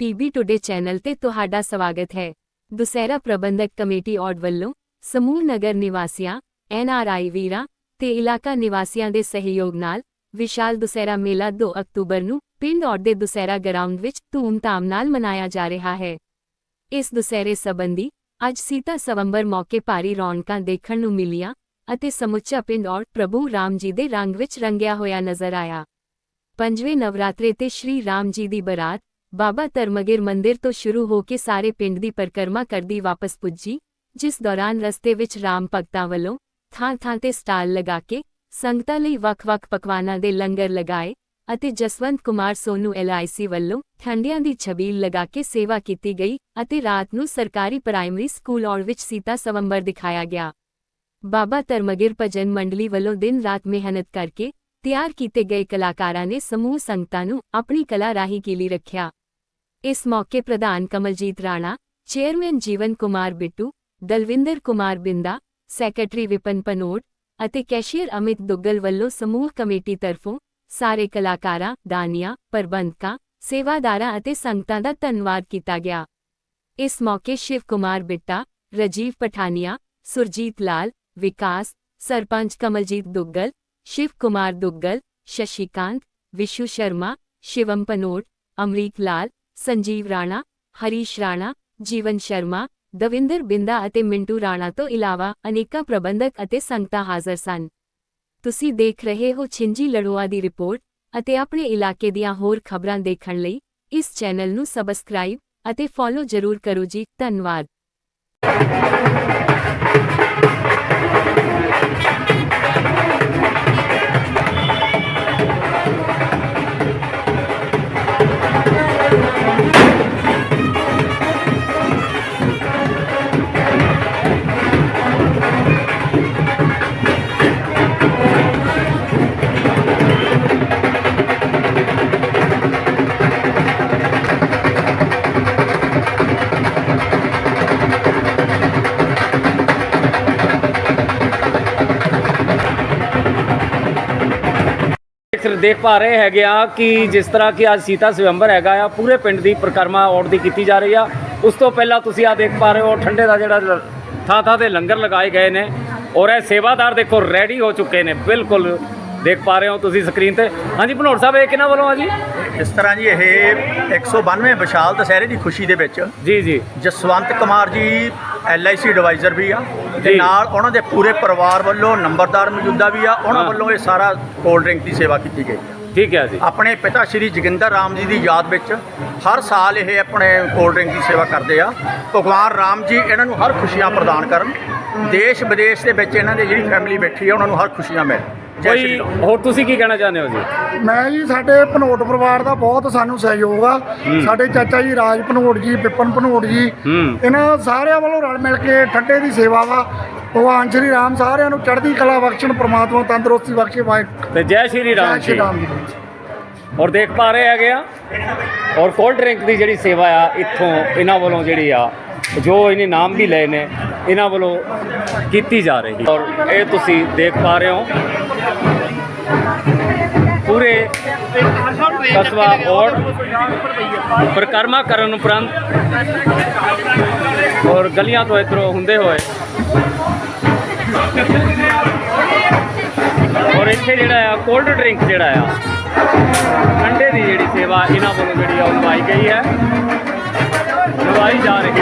PB today channel ਤੇ ਤੁਹਾਡਾ ਸਵਾਗਤ ਹੈ। ਦੁਸਹਿਰਾ ਪ੍ਰਬੰਧਕ ਕਮੇਟੀ ਔਡ ਵੱਲੋਂ ਸਮੂਹ ਨਗਰ ਨਿਵਾਸੀਆਂ ਐਨਆਰਆਈ ਵੀਰਾਂ ਤੇ ਇਲਾਕਾ ਨਿਵਾਸੀਆਂ ਦੇ ਸਹਿਯੋਗ ਨਾਲ ਵਿਸ਼ਾਲ ਦੁਸਹਿਰਾ ਮੇਲਾ 2 ਅਕਤੂਬਰ ਨੂੰ ਪਿੰਡ ਔਡ ਦੇ ਦੁਸਹਿਰਾ ਗਰਾਊਂਡ ਵਿੱਚ ਧੂਮ ਧਾਮ ਨਾਲ ਮਨਾਇਆ ਜਾ ਰਿਹਾ ਹੈ। ਇਸ ਦੁਸਹਿਰੇ ਸੰਬੰਧੀ ਅੱਜ ਸੀਤਾ ਸਵੰਬਰ ਮੌਕੇ ਭਾਰੀ ਰੌਣਕਾਂ ਦੇਖਣ ਨੂੰ ਮਿਲੀਆਂ ਅਤੇ ਸਮੁੱਚਾ ਪਿੰਡ ਔਰ ਪ੍ਰਭੂ ਰਾਮ ਜੀ ਦੇ ਰੰਗ ਵਿੱਚ ਰੰਗਿਆ ਹੋਇਆ ਨਜ਼ਰ ਆਇਆ। ਪੰਜਵੇਂ ਨਵਰਾਤਰੇ ਤੇ ਸ਼੍ਰੀ ਰਾਮ ਜੀ ਦੀ ਬਰਾਤ ਬਾਬਾ ਧਰਮਗਿਰ ਮੰਦਿਰ ਤੋਂ ਸ਼ੁਰੂ ਹੋ ਕੇ ਸਾਰੇ ਪਿੰਡ ਦੀ ਪਰਿਕਰਮਾ ਕਰਦੀ ਵਾਪਸ ਪੁੱਜੀ, ਜਿਸ ਦੌਰਾਨ ਰਸਤੇ ਵਿੱਚ ਰਾਮ ਭਗਤਾਂ ਵੱਲੋਂ ਥਾਂ-ਥਾਂ ਤੇ ਸਟਾਲ ਲਗਾ ਕੇ ਸੰਗਤਾਂ ਲਈ ਵੱਖ-ਵੱਖ ਪਕਵਾਨਾਂ ਦੇ ਲੰਗਰ ਲਗਾਏ ਅਤੇ ਜਸਵੰਤ ਕੁਮਾਰ ਸੋਨੂ ਐਲਆਈਸੀ ਵੱਲੋਂ ਠੰਡਿਆਂ ਦੀ ਛਬੀਲ ਲਗਾ ਕੇ ਸੇਵਾ ਕੀਤੀ ਗਈ ਅਤੇ ਰਾਤ ਨੂੰ ਸਰਕਾਰੀ ਪ੍ਰਾਇਮਰੀ ਸਕੂਲ ਔਰ ਵਿੱਚ ਸੀਤਾ ਸਵੰਬਰ ਦਿਖਾਇਆ ਗਿਆ। ਬਾਬਾ ਧਰਮਗਿਰ ਭਜਨ ਮੰਡਲੀ ਵੱਲੋਂ ਦਿਨ ਰਾਤ ਮਿਹਨਤ ਕਰਕੇ ਤਿਆਰ ਕੀਤੇ ਗਏ ਕਲਾਕਾਰਾਂ ਨੇ ਸਮੂਹ ਸੰਗਤਾਂ ਨੂੰ ਆਪਣੀ ਕਲਾ ਰਾਹੀਂ ਕੀਲੀ ਰੱਖਿਆ। ਇਸ ਮੌਕੇ ਪ੍ਰਧਾਨ ਕਮਲਜੀਤ ਰਾਣਾ ਚੇਅਰਮੈਨ ਜੀਵਨ ਕੁਮਾਰ ਬਿੱਟੂ ਦਲਵਿੰਦਰ ਕੁਮਾਰ ਬਿੰਦਾ ਸੈਕਟਰੀ ਵਿਪਨ ਪਨੋਟ ਅਤੇ ਕੈਸ਼ੀਅਰ ਅਮਿਤ ਦੁੱਗਲ ਵੱਲੋਂ ਸਮੂਹ ਕਮੇਟੀ ਤਰਫੋਂ ਸਾਰੇ ਕਲਾਕਾਰਾਂ ਦਾਨੀਆਂ ਪ੍ਰਬੰਧਕਾਂ ਸੇਵਾਦਾਰਾਂ ਅਤੇ ਸੰਗਤਾਂ ਦਾ ਧੰਨਵਾਦ ਕੀਤਾ ਗਿਆ ਇਸ ਮੌਕੇ ਸ਼ਿਵ ਕੁਮਾਰ ਬਿੱਟਾ ਰਜੀਵ ਪਠਾਨੀਆ ਸੁਰਜੀਤ ਲਾਲ ਵਿਕਾਸ ਸਰਪੰਚ ਕਮਲਜੀਤ ਦੁੱਗਲ ਸ਼ਿਵ ਕੁਮਾਰ ਦੁੱਗਲ ਸ਼ਸ਼ੀਕਾਂਤ ਵਿਸ਼ੂ ਸ਼ਰਮਾ ਸ਼ਿਵਮ ਪਨੋਟ ਅਮਰੀਕ ਲਾਲ ਸੰਜੀਵ ਰਾਣਾ, ਹਰੀਸ਼ ਰਾਣਾ, ਜੀਵਨ ਸ਼ਰਮਾ, ਦਵਿੰਦਰ ਬਿੰਦਾ ਅਤੇ ਮਿੰਟੂ ਰਾਣਾ ਤੋਂ ਇਲਾਵਾ ਅਨੇਕਾਂ ਪ੍ਰਬੰਧਕ ਅਤੇ ਸੰਗਤਾਂ ਹਾਜ਼ਰ ਸਨ। ਤੁਸੀਂ ਦੇਖ ਰਹੇ ਹੋ ਛਿੰਜੀ ਲੜੋਆ ਦੀ ਰਿਪੋਰਟ ਅਤੇ ਆਪਣੇ ਇਲਾਕੇ ਦੀਆਂ ਹੋਰ ਖਬਰਾਂ ਦੇਖਣ ਲਈ ਇਸ ਚੈਨਲ ਨੂੰ ਸਬਸਕ੍ਰਾਈਬ ਅਤੇ ਫੋਲੋ ਜ਼ਰੂਰ ਕਰੋ ਜੀ, ਧੰਨਵਾਦ। ਦੇਖ ਦੇਖ ਪਾ ਰਹੇ ਹੈਗੇ ਆ ਕਿ ਜਿਸ ਤਰ੍ਹਾਂ ਕਿ ਅੱਜ ਸੀਤਾ ਸਵੰਬਰ ਹੈਗਾ ਆ ਪੂਰੇ ਪਿੰਡ ਦੀ ਪ੍ਰਕਰਮਾ ਔੜ ਦੀ ਕੀਤੀ ਜਾ ਰਹੀ ਆ। ਉਸ ਤੋਂ ਪਹਿਲਾਂ ਤੁਸੀਂ ਆ ਦੇਖ ਪਾ ਰਹੇ ਹੋ ਠੰਡੇ ਦਾ ਜਿਹੜਾ ਥਾਂ ਥਾਂ ਤੇ ਲੰਗਰ ਲਗਾਏ ਗਏ ਨੇ ਔਰ ਇਹ ਸੇਵਾਦਾਰ ਦੇਖੋ ਰੈਡੀ ਹੋ ਚੁੱਕੇ ਨੇ ਬਿਲਕੁਲ ਦੇਖ ਪਾ ਰਹੇ ਹੋ ਤੁਸੀਂ ਸਕਰੀਨ ਤੇ। ਹਾਂਜੀ ਭਨੋੜ ਸਾਹਿਬ ਇਹ ਕਿਹਨਾਂ ਵੱਲੋਂ ਆ ਜੀ? ਇਸ ਤਰ੍ਹਾਂ ਜੀ ਇਹ 192 ਵਿਸ਼ਾਲ ਦਸ਼ਹਿਰੇ ਦੀ ਖੁਸ਼ੀ ਦੇ ਵਿੱਚ ਜੀ ਜੀ। ਜਸਵੰਤ ਕੁਮਾਰ ਜੀ ਐਲਆਈਸੀ ਐਡਵਾਈਜ਼ਰ ਵੀ ਆ ਤੇ। ਨਾਲ ਉਹਨਾਂ ਦੇ ਪੂਰੇ ਪਰਿਵਾਰ ਵੱਲੋਂ ਨੰਬਰਦਾਰ ਮੌਜੂਦਾ ਵੀ ਆ ਉਹਨਾਂ ਹਾਂ। ਵੱਲੋਂ ਇਹ ਸਾਰਾ ਕੋਲਡ ਡਰਿੰਕ ਦੀ ਸੇਵਾ ਕੀਤੀ ਗਈ ਆ। ਠੀਕ ਹੈ ਜੀ। ਆਪਣੇ ਪਿਤਾ ਸ਼੍ਰੀ ਜੋਗਿੰਦਰ ਰਾਮ ਜੀ ਦੀ ਯਾਦ ਵਿੱਚ ਹਰ ਸਾਲ ਇਹ ਆਪਣੇ ਕੋਲਡ ਡਰਿੰਕ ਦੀ ਸੇਵਾ ਕਰਦੇ ਆ। ਭਗਵਾਨ ਰਾਮ ਜੀ ਇਹਨਾਂ ਨੂੰ ਹਰ ਖੁਸ਼ੀਆਂ ਪ੍ਰਦਾਨ ਕਰਨ। ਦੇਸ਼ ਵਿਦੇਸ਼ ਦੇ ਵਿੱਚ ਇਹਨਾਂ ਦੀ ਜਿਹੜੀ ਫੈਮਿਲੀ ਬੈਠੀ ਆ ਉਹਨਾਂ ਨੂੰ ਹਰ ਖੁਸ਼ੀਆਂ ਮਿਲ ਜੈ ਸ਼੍ਰੀ ਕੋਈ ਰਾਮ ਹੋਰ ਤੁਸੀਂ ਕੀ ਕਹਿਣਾ ਚਾਹੁੰਦੇ ਹੋ ਜੀ? ਮੈਂ ਜੀ ਸਾਡੇ ਭਨੋਟ ਪਰਿਵਾਰ ਦਾ ਬਹੁਤ ਸਾਨੂੰ ਸਹਿਯੋਗ ਆ। ਸਾਡੇ ਚਾਚਾ ਜੀ ਰਾਜ ਭਨੋਟ ਜੀ ਵਿਪਨ ਭਨੋਟ ਜੀ। ਹੂੰ। ਇਹਨਾਂ ਸਾਰਿਆਂ ਵੱਲੋਂ ਰਲ ਮਿਲ ਕੇ ਠੰਡੇ ਦੀ ਸੇਵਾ ਵਾ। ਭਗਵਾਨ ਸ਼੍ਰੀ ਰਾਮ ਸਾਰਿਆਂ ਨੂੰ ਚੜ੍ਹਦੀ ਕਲਾ ਬਖਸ਼ਣ ਪ੍ਰਮਾਤਮਾ ਤੰਦਰੁਸਤੀ ਬਖਸ਼ੇ ਵਾਹਿਗੁਰੂ। ਤੇ ਜੈ ਸ਼੍ਰੀ ਰਾਮ ਜੈ ਸ਼੍ਰੀ ਜੀ। ਰਾਮ ਜੀ। ਔਰ ਦੇਖ ਪਾ ਰਹੇ ਹੈਗੇ ਆ। ਔਰ ਕੋਲਡ ਡਰਿੰਕ ਦੀ ਜਿਹੜੀ ਸੇਵਾ ਆ ਇੱਥੋਂ ਇਹਨਾਂ ਵੱਲੋਂ ਜਿਹੜੀ ਆ ਜੋ ਇਹਨੇ ਨਾਮ ਵੀ ਲਏ ਨੇ ਇਹਨਾਂ ਵੱਲੋਂ ਕੀਤੀ ਜਾ ਰਹੀ। ਔਰ ਇਹ ਤੁਸੀਂ ਦੇਖ ਪਾ ਰਹੇ ਹੋ। ਪੂਰੇ ਕਸਬਾ ਔਰ ਪ੍ਰਕਰਮਾ ਕਰਨ ਉਪਰੰਤ ਔਰ ਗਲੀਆਂ ਤੋਂ ਇਧਰੋਂ ਹੁੰਦੇ ਹੋਏ ਔਰ ਇੱਥੇ ਜਿਹੜਾ ਆ ਕੋਲਡ ਡਰਿੰਕ ਜਿਹੜਾ ਆ, ਠੰਡੇ ਦੀ ਜਿਹੜੀ ਸੇਵਾ ਇਹਨਾਂ ਵੱਲੋਂ ਜਿਹੜੀ ਆ, ਉਹ ਨਿਭਾਈ ਗਈ ਹੈ। ਨਿਭਾਈ ਜਾ ਰਹੀ